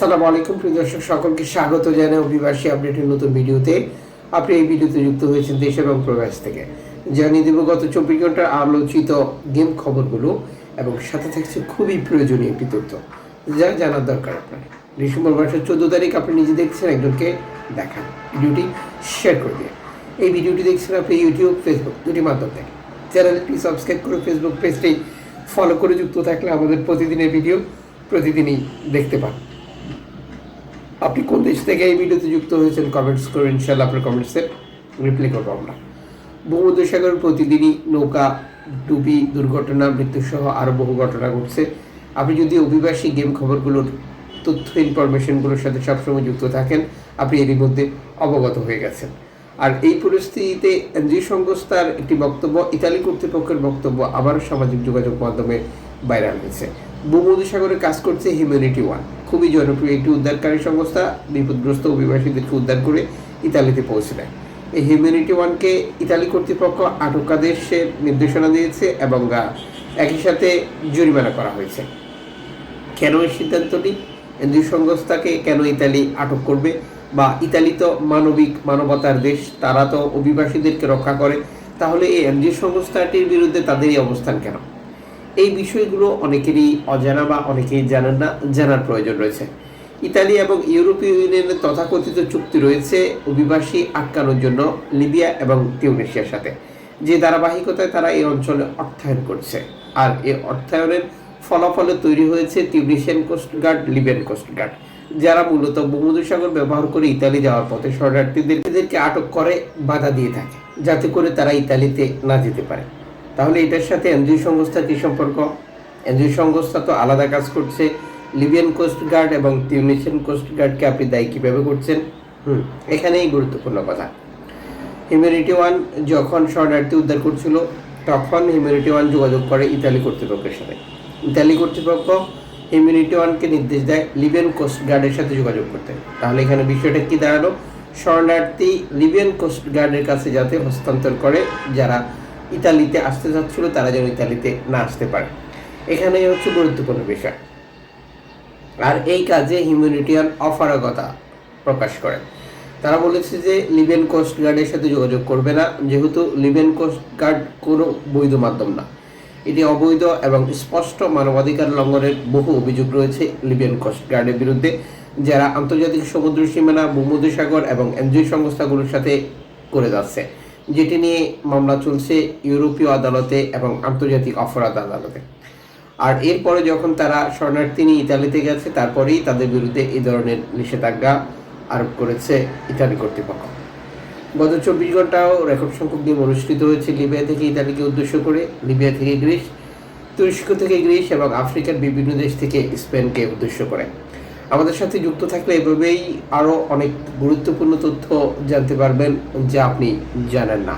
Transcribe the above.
আসসালামু আলাইকুম, প্রিয় দর্শক, সকলকে স্বাগত জানাই অভিবাসী আপডেটের নতুন ভিডিওতে। আপনি এই ভিডিওতে যুক্ত হয়েছেন দেশ এবং প্রবাস থেকে। জানিয়ে দেব, গত চব্বিশ ঘণ্টার আলোচিত গেম খবরগুলো এবং সাথে থাকছে খুবই প্রয়োজনীয় একটি তথ্য, যা জানার দরকার আপনার। ডিসেম্বর মাসের চোদ্দ তারিখ আপনি নিজে দেখছেন, একজনকে দেখান। ভিডিওটি শেয়ার করে দিন। এই ভিডিওটি দেখছেন আপনি ইউটিউব, ফেসবুক, দুটি মাধ্যম থেকে। চ্যানেলটি সাবস্ক্রাইব করে ফেসবুক পেজটি ফলো করে যুক্ত থাকলে আমাদের প্রতিদিনের ভিডিও প্রতিদিনই দেখতে পান। আপনি কোন দেশ থেকে এই ভিডিওতে যুক্ত হয়েছেন কমেন্টস করে ইনশাল্লাহ আপনার কমেন্টসে রিপ্লাই করব আমরা। ভূমধ্যসাগর প্রতিদিনই নৌকা, ডুবি দুর্ঘটনা, মৃত্যুসহ আরও বহু ঘটনা ঘটছে। আপনি যদি অভিবাসী গেম খবরগুলোর তথ্য ইনফরমেশনগুলোর সাথে সবসময় যুক্ত থাকেন, আপনি এরই মধ্যে অবগত হয়ে গেছেন। আর এই পরিস্থিতিতে এনজিও সংস্থার একটি বক্তব্য, ইতালি কর্তৃপক্ষের বক্তব্য আবারও সামাজিক যোগাযোগ মাধ্যমে ভাইরাল হয়েছে। ভূমধ্যসাগরে কাজ করছে হিউম্যানিটি ওয়ান খুবই জনপ্রিয় একটি উদ্ধারকারী সংস্থা, বিপদগ্রস্ত অভিবাসীদেরকে উদ্ধার করে ইতালিতে পৌঁছে দেয়। এই হিউম্যানিটি ওয়ানকে ইতালি কর্তৃপক্ষ আটকাদেশের নির্দেশনা দিয়েছে এবং একই সাথে জরিমানা করা হয়েছে। কেন এই সিদ্ধান্তটি? এনজিও সংস্থাকে কেন ইতালি আটক করবে? বা ইতালি তো মানবিক মানবতার দেশ, তারা তো অভিবাসীদেরকে রক্ষা করে, তাহলে এই এনজিও সংস্থাটির বিরুদ্ধে তাদের এই অবস্থান কেন? এই বিষয়গুলো অনেকেরই অজানা বা অনেকেই জানেন না, জানার প্রয়োজন রয়েছে। ইতালি এবং ইউরোপীয় ইউনিয়নের তথাকথিত চুক্তি রয়েছে অভিবাসী আটকানোর জন্য লিবিয়া এবং টিউনেশিয়ার সাথে। যে ধারাবাহিকতায় তারা এই অঞ্চলে অর্থায়ন করছে। আর এই অর্থায়নের ফলাফলে তৈরি হয়েছে টিউনিশিয়ান কোস্টগার্ড লিবিয়ান কোস্টগার্ড যারা মূলত ভূমধ্যসাগর ব্যবহার করে ইতালি যাওয়ার পথে শরণার্থীদেরকে আটক করে, বাধা দিয়ে থাকে, যাতে করে তারা ইতালিতে না যেতে পারে। তাহলে এটার সাথে এনজিও সংস্থার কি সম্পর্ক? এনজিও সংস্থা তো আলাদা কাজ করছে। লিবিয়ান কোস্ট গার্ড এবং টিউনিশিয়ান কোস্ট গার্ডকে আপনি দায়ী কীভাবে করছেন? হুম। এখানেই গুরুত্বপূর্ণ কথা। হিউম্যানিটি ওয়ান যখন শরণার্থী উদ্ধার করছিল তখন হিউম্যানিটি ওয়ান যোগাযোগ করে ইতালি কর্তৃপক্ষের সাথে। ইতালি কর্তৃপক্ষ হিউম্যানিটি ওয়ানকে নির্দেশ দেয় লিবিয়ান কোস্ট গার্ডের সাথে যোগাযোগ করতে। তাহলে এখানে বিষয়টা কি দাঁড়াল? শরণার্থী লিবিয়ান কোস্ট গার্ডের কাছে যাতে হস্তান্তর করে যারা ইতালিতে আসতে চাচ্ছিল তারা যেন ইতালিতে না আসতে পারে। এখানেই হচ্ছে গুরুত্বপূর্ণ বিষয়। আর এই কাজে হিউম্যানিটিয়ান অপারগতা প্রকাশ করে। তারা বলেছে যে লিবিয়ান কোস্ট গার্ডের সাথে যোগাযোগ করবে না, যেহেতু লিবিয়ান কোস্ট গার্ড কোনো বৈধ মাধ্যম না। এটি অবৈধ এবং স্পষ্ট মানবাধিকার লঙ্ঘনের বহু অভিযোগ রয়েছে লিবিয়ান কোস্ট গার্ডের বিরুদ্ধে, যারা আন্তর্জাতিক সমুদ্র সীমানা, ভূমধ্যসাগর এবং এনজিও সংস্থাগুলোর সাথে করে যাচ্ছে। যেটি নিয়ে মামলা চলছে ইউরোপীয় আদালতে এবং আন্তর্জাতিক অপরাধ আদালতে। আর এরপরে যখন তারা শরণার্থী নিয়ে ইতালিতে গেছে, তারপরেই তাদের বিরুদ্ধে এই ধরনের নিষেধাজ্ঞা আরোপ করেছে ইতালি কর্তৃপক্ষ। গত চব্বিশ ঘন্টাও রেকর্ড সংখ্যক গেম অনুষ্ঠিত হয়েছে লিবিয়া থেকে ইতালিকে উদ্দেশ্য করে। লিবিয়া থেকে গ্রিস, তুরস্ক থেকে গ্রিস এবং আফ্রিকার বিভিন্ন দেশ থেকে স্পেনকে উদ্দেশ্য করে। আমাদের সাথে যুক্ত থাকলে এভাবেই আরও অনেক গুরুত্বপূর্ণ তথ্য জানতে পারবেন যা আপনি জানেন না।